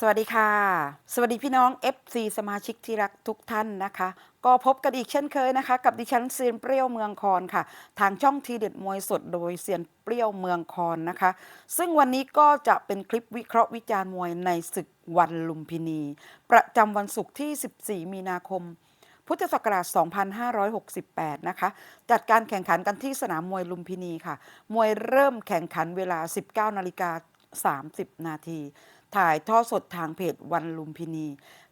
สวัสดีค่ะ สวัสดีพี่น้อง FC สมาชิกที่รักทุกท่านนะคะ ก็พบกันอีกเช่นเคยนะคะ กับดิฉันเซียนเปรี้ยวเมืองคอนค่ะ ทางช่องทีเด็ดมวยสดโดยเซียนเปรี้ยวเมืองคอนนะคะ ซึ่งวันนี้ก็จะเป็นคลิปวิเคราะห์วิจารณ์มวยในศึกวันลุมพินี ประจำวันศุกร์ที่ 14 มีนาคม พุทธศักราช 2568 นะคะ จัดการแข่งขันกันที่สนามมวยลุมพินีค่ะ มวยเริ่มแข่งขันเวลา 19นาฬิกา 30 นาที ถ่ายทอดสดทางเพจวันลุมพินี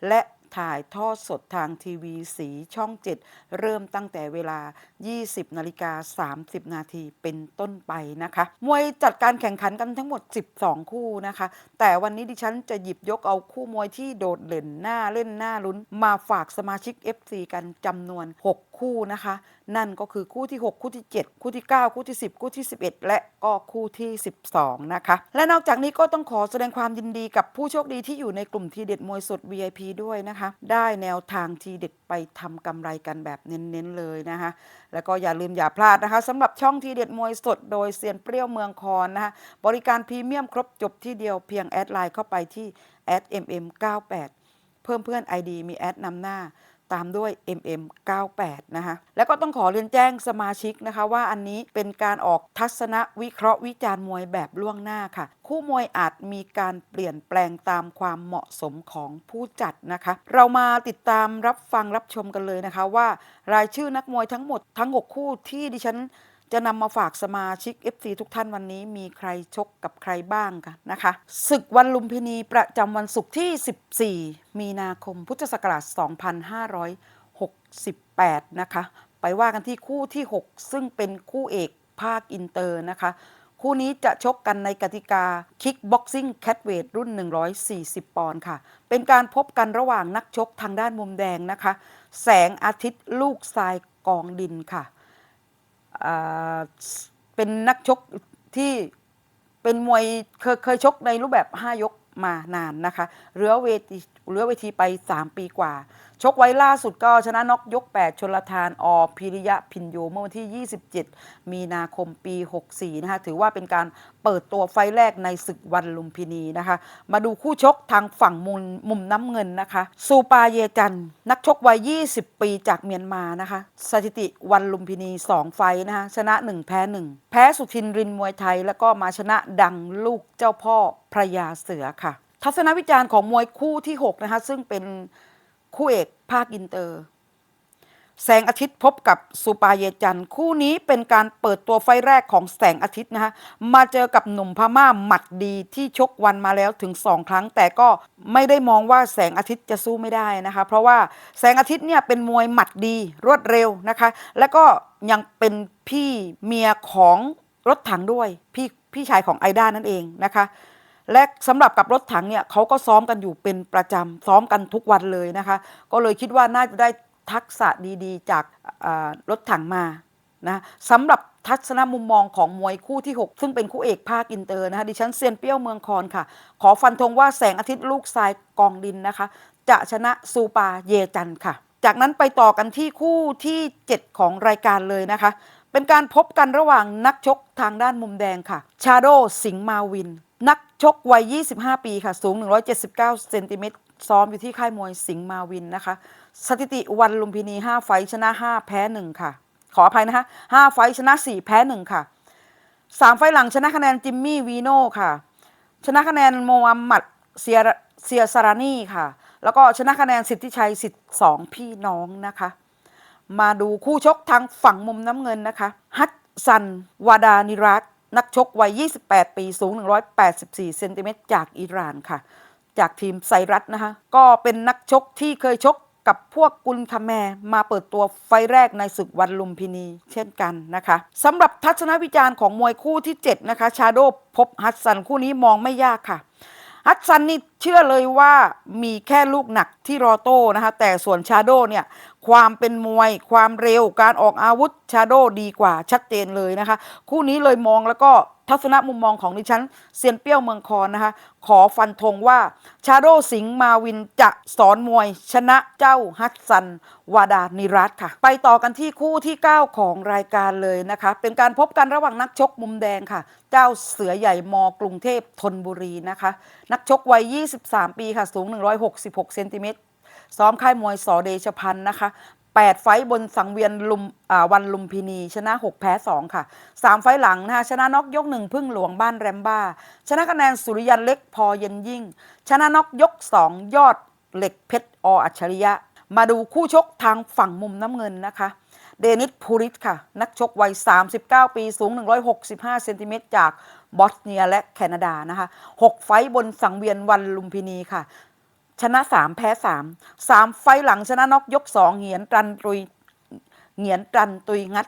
และถ่ายทอดสดทางทีวีสีช่อง 7 เริ่มตั้งแต่เวลา 20 นาฬิกา 30 นาทีเป็นต้นไปนะคะ มวยจัดการแข่งขันกันทั้งหมด 12 คู่นะคะ แต่วันนี้ดิฉันจะหยิบยกเอาคู่มวยที่โดดเด่นหน้าเล่นหน้าลุ้น มาฝากสมาชิก FC กันจำนวน 6คู่นะคะ นั่นก็คือคู่ที่ 6 คู่ที่ 7 คู่ที่ 9 คู่ที่ 10 คู่ที่ 11 และก็คู่ที่ 12 นะคะ และนอกจากนี้ก็ต้องขอแสดงความยินดีกับผู้โชคดีที่อยู่ในกลุ่มทีเด็ดมวยสด VIP ด้วยนะคะ ได้แนวทางทีเด็ดไปทำกำไรกันแบบเน้นๆเลยนะคะ แล้วก็อย่าลืมอย่าพลาดนะคะสำหรับช่องทีเด็ดมวยสดโดยเซียนเปรี้ยวเมืองคอนนะคะบริการพรีเมียมครบจบที่เดียวเพียงแอดไลน์เข้าไปที่ mm98 เพิ่มเพื่อน ID มีแอดนำหน้า ตามด้วย MM98 นะคะแล้วก็ต้องขอเรียนแจ้งสมาชิกนะคะว่าอันนี้เป็นการออกทัศนวิเคราะห์วิจารณ์มวยแบบล่วงหน้าค่ะ คู่มวยอาจมีการเปลี่ยนแปลงตามความเหมาะสมของผู้จัดนะคะ เรามาติดตามรับฟังรับชมกันเลยนะคะว่า รายชื่อนักมวยทั้งหมดทั้ง 6 คู่ที่ดิฉัน จะนำมาฝากสมาชิก FC ทุกท่านวันนี้มีใครชกกับใครบ้างกันนะคะศึกวันลุมพินีประจำวันศุกร์ที่ 14 มีนาคมพุทธศักราช 2568 นะคะ ไปว่ากันที่คู่ที่ 6 ซึ่งเป็นคู่เอกภาคอินเตอร์นะคะคู่นี้จะชกกันในกติกา Kickboxing Catweight รุ่น 140 ปอนด์ค่ะ เป็นการพบกันระหว่างนักชกทางด้านมุมแดงนะคะ แสงอาทิตย์ลูกทรายกองดินค่ะ เป็นนักชกที่เป็นมวยเคยเคยชกในรูปแบบ 5 ยกมานานนะคะเรือเวทีเรือเวทีไป 3 ปีกว่า ชกไว้ล่าสุดก็ชนะน็อกยก 8 ชนลทานอพิริยะพินโยเมื่อวันที่ 27 มีนาคมปี 64 นะคะถือว่าเป็นการเปิดตัวไฟแรกในศึกวันลุมพินีนะคะ มาดูคู่ชกทางฝั่งมุมมุมน้ำเงินนะคะ ซูปาเยจัน นักชกวัย 20 ปีจากเมียนมานะคะ สถิติวันลุมพินี 2 ไฟนะคะชนะ 1 แพ้ 1 แพ้สุทินรินมวยไทย แล้วก็มาชนะดังลูกเจ้าพ่อพระยาเสือค่ะ ทัศนวิจารณ์ของมวยคู่ที่ 6 นะคะซึ่งเป็น คู่เอกภาคอินเตอร์ แสงอาทิตย์พบกับซูปาเยจัน คู่นี้เป็นการเปิดตัวไฟแรกของแสงอาทิตย์นะคะมาเจอกับหนุ่มพม่าหมัดดีที่ชกวันมาแล้วถึง2ครั้ง แต่ก็ไม่ได้มองว่าแสงอาทิตย์จะสู้ไม่ได้นะคะ เพราะว่าแสงอาทิตย์เนี่ยเป็นมวยหมัดดีรวดเร็วนะคะ และก็ยังเป็นพี่เมียของรถถังด้วย พี่พี่ชายของไอด้านั่นเองนะคะ และสำหรับกับรถถังเนี่ยเขาก็ซ้อมกันอยู่เป็นประจำซ้อมกันทุกวันเลยนะคะ ก็เลยคิดว่าน่าจะได้ทักษะดีๆ จากรถถังมานะสำหรับทัศนมุมมองของมวยคู่ที่ 6 ซึ่งเป็นคู่เอกภาคอินเตอร์นะคะดิฉันเซียนเปี้ยวเมืองคอนค่ะ ขอฟันธงว่าแสงอาทิตย์ลูกทรายกองดินนะคะ จะชนะซูปาเยจันค่ะ จากนั้นไปต่อกันที่คู่ที่ 7 ของรายการเลยนะคะ เป็นการพบกันระหว่างนักชกทางด้านมุมแดงค่ะ ชาโดสิงห์มาวิน นัก ชกวัย 25 ปีค่ะ สูง 179 เซนติเมตร ซ้อมอยู่ที่ค่ายมวยสิงห์มาวินนะคะ สถิติวันลุมพินี 5 ไฟชนะ 5 แพ้ 1 ค่ะ ขออภัยนะคะ 5 ไฟชนะ 4 แพ้ 1 ค่ะ 3 ไฟหลังชนะคะแนนจิมมี่วีโน่ค่ะ ชนะคะแนนโมฮัมหมัดเซียเซียซารานีค่ะ แล้วก็ชนะคะแนนสิทธิชัยสิทธิ์สองพี่น้องนะคะ มาดูคู่ชกทางฝั่งมุมน้ำเงินนะคะ ฮัตซันวาดานิรัต นักชกวัย 28 ปีสูง 184 เซนติเมตรจากอิหร่านค่ะ จากทีมไซรัตนะคะ ก็เป็นนักชกที่เคยชกกับพวกกุลคาแมร์มาเปิดตัวไฟแรกในศึกวันลุมพินี เช่นกันนะคะสำหรับทัศนวิจารณ์ของมวยคู่ที่ 7 นะคะ ชาโดพบฮัตซันคู่นี้มองไม่ยากค่ะ ฮัตซันนี่เชื่อเลยว่ามีแค่ลูกหนักที่รอโต้นะคะ แต่ส่วนชาโดเนี่ย ความเป็นมวย ความเร็วการออกอาวุธชาโดดีกว่าชัดเจนเลยนะคะ คู่นี้เลยมองแล้วก็ทัศนมุมมองของดิฉันเซียนเปี้ยวเมืองคอนนะคะ ขอฟันธงว่าชาโดสิงห์มาวินจะสอนมวย ชนะเจ้าฮัตซัน วาดานิรัตค่ะ ไปต่อกันที่คู่ที่ 9 ของรายการเลยนะคะ เป็นการพบกันระหว่างนักชกมุมแดงค่ะ เจ้าเสือใหญ่มกรุงเทพธนบุรีนะคะ นักชกวัย 23 ปีค่ะ สูง 166เซนติเมตร ซ้อมค่ายมวยสอเดชพันธ์นะคะ8 ไฟบนสังเวียนลุมวันลุมพินี ชนะ 6 แพ้ 2 ค่ะ 3 ไฟหลังนะคะชนะน็อกยก1พึ่งหลวงบ้านแรมบ้า ชนะคะแนนสุริยันเล็กพอเย็นยิ่ง ชนะน็อกยก 2 ยอดเหล็กเพชรออัจฉริยะ มาดูคู่ชกทางฝั่งมุมน้ำเงินนะคะ เดนิสพูริตค่ะ นักชกวัย 39 ปีสูง 165 เซนติเมตรจากบอสเนียและแคนาดานะคะ 6 ไฟบนสังเวียนวันลุมพินีค่ะ ชนะ3แพ้3 3ไฟหลังชนะน็อกยก2เหงียนตรันตุยเหงียนตรันตุยงัด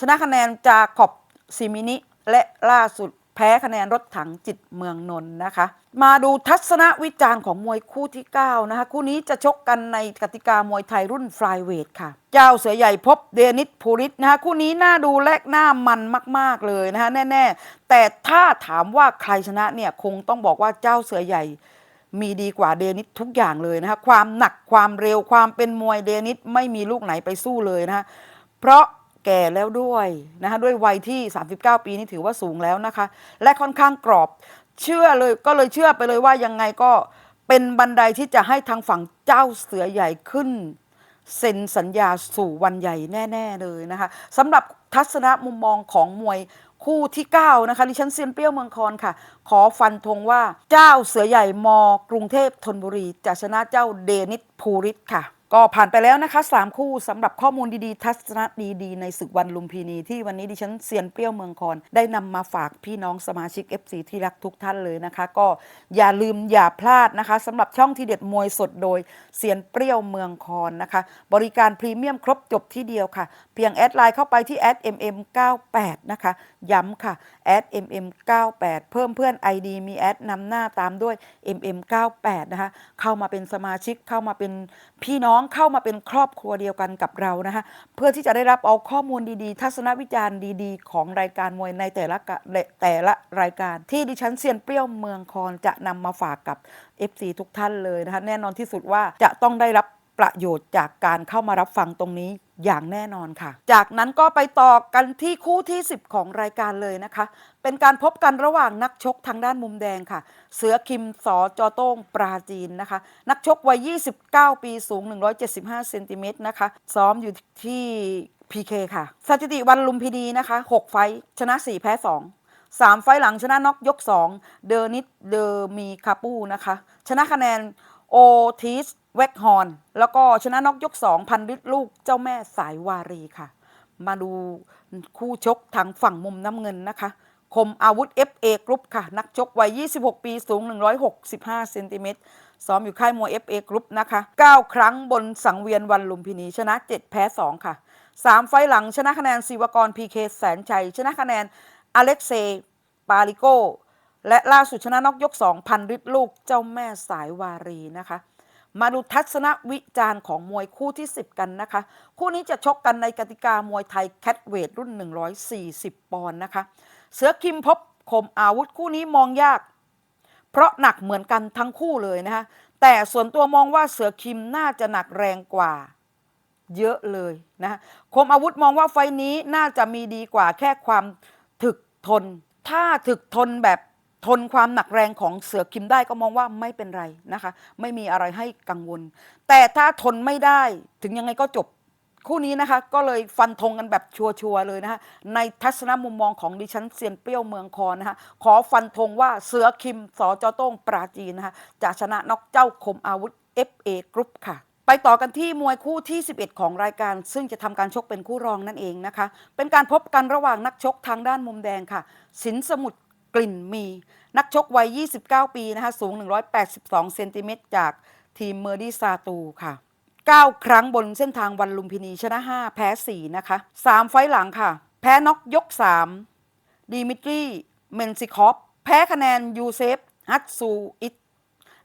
ชนะคะแนนจาขอบซิมินิ และล่าสุดแพ้คะแนนรถถังจิตเมืองนนท์นะคะ มาดูทัศนวิจารณ์ของมวยคู่ที่ 9 นะคะ คู่นี้จะชกกันในกติกามวยไทยรุ่นฟลายเวทค่ะ เจ้าเสือใหญ่พบเดนิสพูริตนะคะ คู่นี้น่าดูและน่ามันมาก ๆ เลยนะคะ แน่ ๆ แต่ถ้าถามว่าใครชนะเนี่ย คงต้องบอกว่าเจ้าเสือใหญ่ มีดีกว่าเดนิสทุกอย่างเลยนะคะความหนักความเร็วความเป็นมวยเดนิสไม่มีลูกไหนไปสู้เลยนะคะเพราะแก่แล้วด้วยนะคะด้วยวัยที่ 39 ปีนี่ถือว่าสูงแล้วนะคะ และค่อนข้างกรอบ เชื่อเลยก็เลยเชื่อไปเลยว่ายังไงก็เป็นบันไดที่จะให้ทางฝั่งเจ้าเสือใหญ่ขึ้นเซ็นสัญญาสู่วันใหญ่แน่ ๆ เลยนะคะสำหรับทัศนมุมมองของมวย คู่ที่ 9 นะคะดิฉันเซียนเปรี้ยวเมืองคอนค่ะ ขอฟันธงว่าเจ้าเสือใหญ่มกรุงเทพธนบุรีจะชนะเจ้าเดนิสภูริตค่ะก็ผ่านไปแล้วนะคะ 3 คู่สำหรับข้อมูลดีๆ ทัศนะดีๆ ในศึกวันลุมพินีที่วันนี้ดิฉันเซียนเปรี้ยวเมืองคอนได้นำมาฝากพี่น้องสมาชิก FC ที่รักทุกท่านเลยนะคะ ก็อย่าลืมอย่าพลาดนะคะสำหรับช่องทีเด็ดมวยสดโดยเซียนเปรี้ยวเมืองคอนนะคะ บริการพรีเมียมครบจบที่เดียวค่ะเพียงแอดไลน์เข้าไปที่แอด mm98 นะคะ ย้ำค่ะแอด mm98 เพิ่มเพื่อน ID มีแอดนำหน้าตามด้วย mm98 นะคะ เข้ามาเป็นสมาชิกเข้ามาเป็นพี่น้องเข้ามาเป็นครอบครัวเดียวกันกับเรานะคะเพื่อที่จะได้รับเอาข้อมูลดีๆ ทัศนวิจารณ์ดีๆ ของรายการมวยในแต่ละแต่ละรายการ ที่ดิฉันเซียนเปรี้ยวเมืองคอนจะนำมาฝากกับ FC ทุกท่านเลยนะคะแน่นอนที่สุดว่าจะต้องได้รับ ประโยชน์จากการเข้ามารับฟังตรงนี้อย่างแน่นอนค่ะ จากนั้นก็ไปต่อกันที่คู่ที่ 10 ของรายการเลยนะคะ เป็นการพบกันระหว่างนักชกทางด้านมุมแดงค่ะ เสือคิมสอจอโต้งปราจีนนะคะ นักชกวัย 29 ปีสูง 175เซนติเมตรนะคะ ซ้อมอยู่ที่ PK ค่ะ สถิติวันลุมพินีนะคะ 6 ไฟชนะ 4 แพ้2สามไฟหลังชนะน็อกยก 2 เดอร์นิดเดอร์มีคาปูนะคะ ชนะคะแนนโอทิส เวกฮอน แล้วก็ชนะน็อกยก2พันลิตรลูกเจ้าแม่สายวารีค่ะ มาดูคู่ชกทางฝั่งมุมน้ำเงินนะคะ คมอาวุธ FA กรุ๊ปค่ะ นักชกวัย 26 ปีสูง 165เซนติเมตรซ้อมอยู่ค่ายมวย FA กรุ๊ปนะคะ 9 ครั้งบนสังเวียนวันลุมพินี ชนะ 7 แพ้ 2 ค่ะ 3 ไฟหลังชนะคะแนนศิวกร PK แสนชัย ชนะคะแนนอเล็กเซปาลิโกและล่าสุดชนะนอกยก2พันฤทธิ์ลูกเจ้าแม่สายวารีนะคะ มาดูทัศนวิจารณ์ของมวยคู่ที่ 10 กันนะคะ คู่นี้จะชกกันในกติกามวยไทยแคทเวทรุ่น 140 ปอนด์นะคะ เสือคิมพบคมอาวุธคู่นี้มองยาก เพราะหนักเหมือนกันทั้งคู่เลยนะคะแต่ส่วนตัวมองว่าเสือคิมน่าจะหนักแรงกว่า เยอะเลยนะคมอาวุธมองว่าไฟนี้น่าจะมีดีกว่าแค่ความถึกทน ถ้าถึกทนแบบ ทนความหนักแรงของเสือคิมได้ก็มองว่าไม่เป็นไรนะคะ ไม่มีอะไรให้กังวล แต่ถ้าทนไม่ได้ถึงยังไงก็จบคู่นี้นะคะ ก็เลยฟันธงกันแบบชัวร์ๆเลยนะคะในทัศนมุมมองของดิฉันเซียนเปรี้ยวเมืองคอนนะคะขอฟันธงว่าเสือคิมสอจอต้งปราจีนนะคะจะชนะน็อกเจ้าคมอาวุธ FA กรุ๊ปค่ะไปต่อกันที่มวยคู่ที่ 11 ของรายการ ซึ่งจะทำการชกเป็นคู่รองนั่นเองนะคะ เป็นการพบกันระหว่างนักชกทางด้านมุมแดงค่ะ สินสมุทร กลิ่นมีนักชกวัย 29 ปีนะคะสูง 182 เซนติเมตรจากทีมเมอร์ดี้ซาตูค่ะ 9 ครั้งบนเส้นทางวันลุมพินีชนะ 5 แพ้ 4 นะคะ 3 ไฟล์หลังค่ะ แพ้น็อกยก 3ดิมิทรีเมนซิคอฟแพ้คะแนนยูเซฟฮัตซูอิต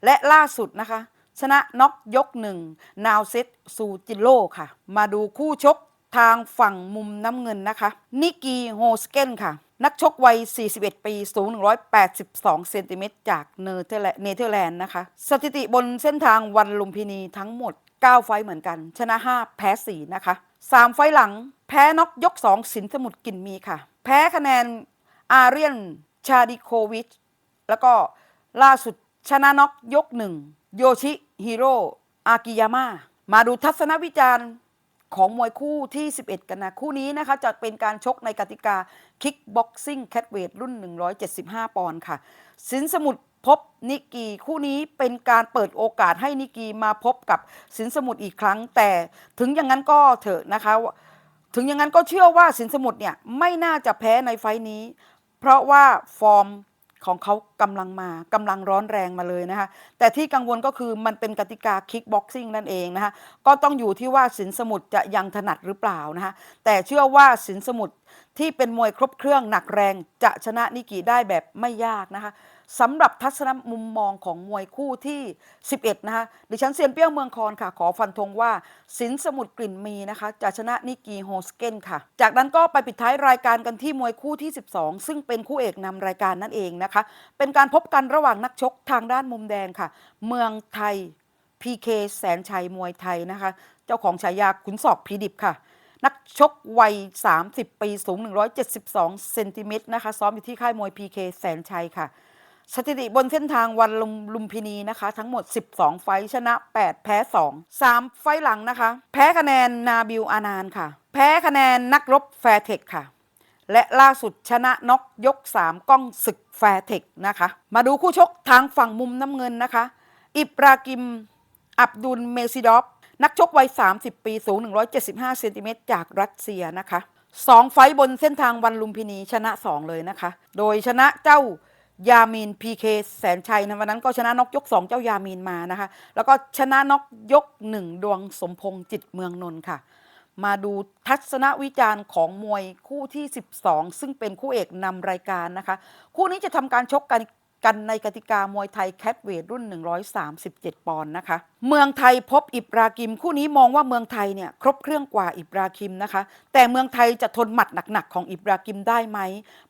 และล่าสุดนะคะ ชนะน็อกยกหนึ่งนาวเซตซูจิโร่ค่ะ มาดูคู่ชก ทางฝั่งมุมน้ำเงินนะคะ นิกีโฮสเกนค่ะ นักชกวัย 41 ปี สูง 182 เซนติเมตรจากเนเธอร์แลนด์นะคะ สถิติบนเส้นทางวันลุมพินีทั้งหมด 9 ไฟเหมือนกัน ชนะ 5 แพ้ 4 นะคะ 3 ไฟหลัง แพ้น็อกยก 2 สินสมุทรกินมีค่ะ แพ้คะแนนอาเรียนชาดิโควิช แล้วก็ล่าสุดชนะน็อกยกหนึ่งโยชิฮิโร่อากิยาม่ามาดูทัศนวิจารณ์ ของมวยคู่ที่ 11 กันนะ คู่นี้นะคะจะเป็นการชกในกติกาคิกบ็อกซิ่งแคทเวทรุ่น 175 ปอนด์ค่ะ สินสมุทรพบนิกีคู่นี้เป็นการเปิดโอกาสให้นิกีมาพบกับสินสมุทรอีกครั้ง แต่ถึงอย่างนั้นก็เถอะนะคะ ถึงอย่างนั้นก็เชื่อว่าสินสมุทรเนี่ยไม่น่าจะแพ้ในไฟต์นี้ เพราะว่าฟอร์ม ของเขากำลังมากำลังร้อนแรงมาเลยนะคะแต่ที่กังวลก็คือมันเป็นกติกาคิกบ็อกซิ่งนั่นเองนะคะก็ต้องอยู่ที่ว่าสินสมุทรจะยังถนัดหรือเปล่านะคะแต่เชื่อว่าสินสมุทรที่เป็นมวยครบเครื่องหนักแรงจะชนะนิกิได้แบบไม่ยากนะคะ สำหรับทัศนมุมมองของมวยคู่ที่ 11 นะคะดิฉันเซียนเปี้ยวเมืองคอนค่ะ ขอฟันธงว่า สินสมุทรกลิ่นมีนะคะ จะชนะนิกีโฮสเกนค่ะ จากนั้นก็ไปปิดท้ายรายการกันที่มวยคู่ที่ 12 ซึ่งเป็นคู่เอกนำรายการนั่นเองนะคะ เป็นการพบกันระหว่างนักชกทางด้านมุมแดงค่ะ เมืองไทย PK แสนชัยมวยไทยนะคะ เจ้าของฉายาขุนศอกพีดิบค่ะนักชกวัย 30 ปี สูง 172 เซนติเมตรนะคะ ซ้อมอยู่ที่ค่ายมวย PK แสนชัยค่ะ สถิติบนเส้นทางวันลุมลุมพินีนะคะ ทั้งหมด 12 ไฟชนะ 8 แพ้ 2 3 ไฟหลังนะคะ แพ้คะแนนนาบิลอานานค่ะ แพ้คะแนนนักรบแฟร์เทคค่ะ และล่าสุดชนะน็อกยก 3 ก้องศึกแฟร์เทคนะคะ มาดูคู่ชกทางฝั่งมุมน้ำเงินนะคะ อิบรากิม อับดุลเมซิดอฟ นักชกวัย 30 ปีสูง 175เซนติเมตรจากรัสเซียนะคะสองไฟบนเส้นทางวันลุมพินีชนะ 2 เลยนะคะ โดยชนะเจ้า ยามีนพีเคแสนชัยนะวันนั้นก็ชนะนกยก 2 เจ้ายามีนมานะคะ แล้วก็ชนะนกยก 1 ดวงสมพงษ์จิตเมืองนนท์ค่ะ มาดูทัศนวิจารณ์ของมวยคู่ที่ 12 ซึ่งเป็นคู่เอกนำรายการนะคะ คู่นี้จะทำการชกกัน กันในกติกามวยไทยแคทเวทรุ่น 137 ปอนด์นะคะ เมืองไทยพบอิบรากิม คู่นี้มองว่าเมืองไทยเนี่ยครบเครื่องกว่าอิบรากิมนะคะ แต่เมืองไทยจะทนหมัดหนักๆ ของอิบรากิมได้ไหม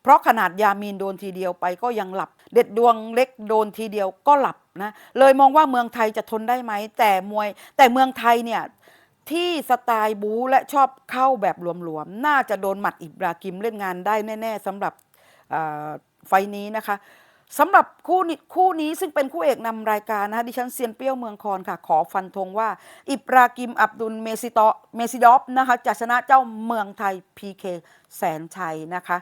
เพราะขนาดยามีนโดนทีเดียวไปก็ยังหลับ เด็ดดวงเล็กโดนทีเดียวก็หลับนะเลยมองว่าเมืองไทยจะทนได้ไหม แต่มวยแต่เมืองไทยเนี่ยที่สไตล์บูและชอบเข้าแบบหลวมๆน่าจะโดนหมัดอิบรากิมเล่นงานได้แน่ ๆสำหรับไฟนี้นะคะ สำหรับคู่นี้คู่นี้ซึ่งเป็นคู่เอกนำรายการนะคะดิฉันเซียนเปี้ยวเมืองคอนค่ะ ขอฟันธงว่า อิบรากิมอับดุลเมซิโตเมซิดอฟนะคะจะชนะเจ้าเมืองไทย PK แสนชัยนะคะ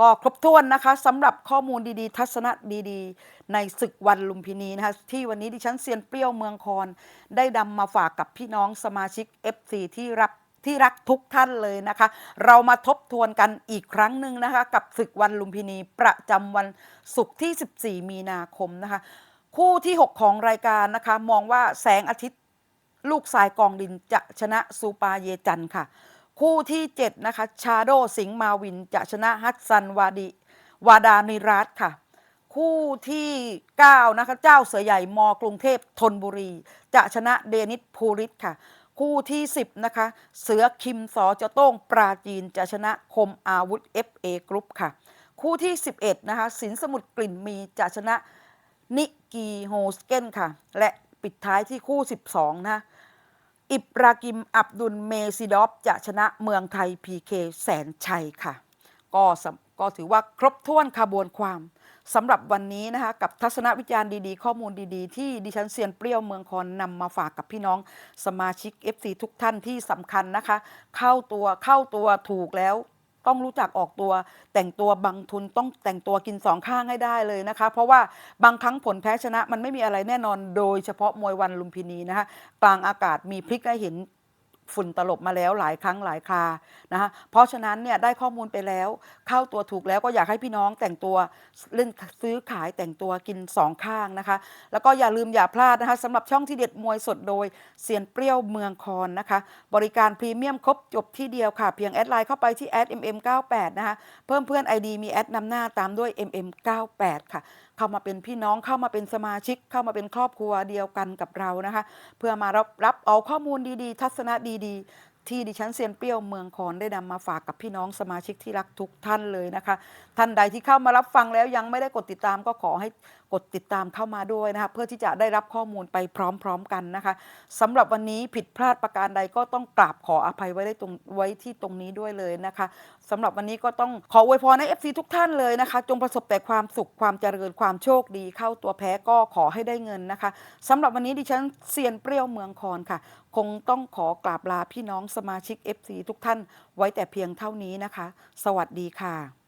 ก็ครบถ้วนนะคะสำหรับข้อมูลดีๆ ทัศนะดีๆ ในศึกวันลุมพินีนะคะที่วันนี้ดิฉันเซียนเปรี้ยวเมืองคอนได้นำมาฝากกับพี่น้องสมาชิก FC ที่รับ ที่รักทุกท่านเลยนะคะ เรามาทบทวนกันอีกครั้งหนึ่งนะคะ กับศึกวันลุมพินีประจำวันศุกร์ที่ 14 มีนาคมนะคะ คู่ที่ 6 ของรายการนะคะ มองว่าแสงอาทิตย์ลูกสายกองดินจะชนะซูปาเยจันค่ะ คู่ที่ 7 นะคะ ชาโดสิงห์มาวินจะชนะฮัตซันวาดิวาดานิรัตค่ะ คู่ที่ 9 นะคะ เจ้าเสือใหญ่มกรุงเทพธนบุรี จะชนะเดนิสภูริตค่ะ คู่ที่ 10 นะคะ เสือคิมสอจะโต้งปราจีนจะชนะคมอาวุธ FA กรุ๊ปค่ะ คู่ที่ 11 นะคะ สินสมุทรกลิ่นมีจะชนะนิกีโฮสเกนค่ะ และปิดท้ายที่คู่ 12 นะอิบรากิม อับดุลเมซิดอฟจะชนะเมืองไทย PK แสนชัยค่ะ ก็สก็ถือว่าครบถ้วนขบวนความ สำหรับวันนี้นะคะกับทัศนวิจารณ์ดีๆ ข้อมูลดีๆ ที่ดิฉันเซียนเปรี้ยวเมืองคอนนำมาฝากกับพี่น้องสมาชิก FC ทุกท่านที่สำคัญนะคะ เข้าตัวเข้าตัวถูกแล้วต้องรู้จักออกตัว แต่งตัวบังทุนต้องแต่งตัวกินสองข้างให้ได้เลยนะคะ เพราะว่าบางครั้งผลแพ้ชนะมันไม่มีอะไรแน่นอนโดยเฉพาะมวยวันลุมพินีนะคะกลางอากาศมีพลิกให้เห็น ฝุ่นตลบมาแล้วหลายครั้งหลายครานะคะเพราะฉะนั้นเนี่ยได้ข้อมูลไปแล้ว เข้าตัวถูกแล้วก็อยากให้พี่น้องแต่งตัวเล่นซื้อขายแต่งตัวกินสองข้างนะคะ แล้วก็อย่าลืมอย่าพลาดนะคะสำหรับช่องที่เด็ดมวยสดโดยเซียนเปรี้ยวเมืองคอนนะคะ บริการพรีเมียมครบจบที่เดียวค่ะ เพียงแอดไลน์เข้าไปที่แอด mm98 นะคะเพิ่มเพื่อน ID มีแอดนำหน้าตามด้วย mm98 ค่ะ เข้ามาเป็นพี่น้องเข้ามาเป็นสมาชิก เข้ามาเป็นครอบครัวเดียวกันกับเรานะคะ เพื่อมารับรับเอาข้อมูลดีๆ ทัศนะดีๆ ที่ดิฉันเซียนเปรี้ยวเมืองคอนได้นำมาฝากกับพี่น้องสมาชิกที่รักทุกท่านเลยนะคะ ท่านใดที่เข้ามารับฟังแล้วยังไม่ได้กดติดตามก็ขอให้กดติดตามเข้ามาด้วยนะคะเพื่อที่จะได้รับข้อมูลไปพร้อม ๆกันนะคะสำหรับวันนี้ผิดพลาดประการใดก็ต้องกราบขออภัยไว้ได้ตรงไว้ที่ตรงนี้ด้วยเลยนะคะสำหรับวันนี้ก็ต้องขออวยพรให้ FC ทุกท่านเลยนะคะ จงประสบแต่ความสุขความเจริญความโชคดีเข้าตัวแพ้ก็ขอให้ได้เงินนะคะสำหรับวันนี้ดิฉันเซียนเปรี้ยวเมืองคอนค่ะคงต้องขอกราบลาพี่น้องสมาชิก FC ทุกท่านไว้แต่เพียงเท่านี้นะคะ สวัสดีค่ะ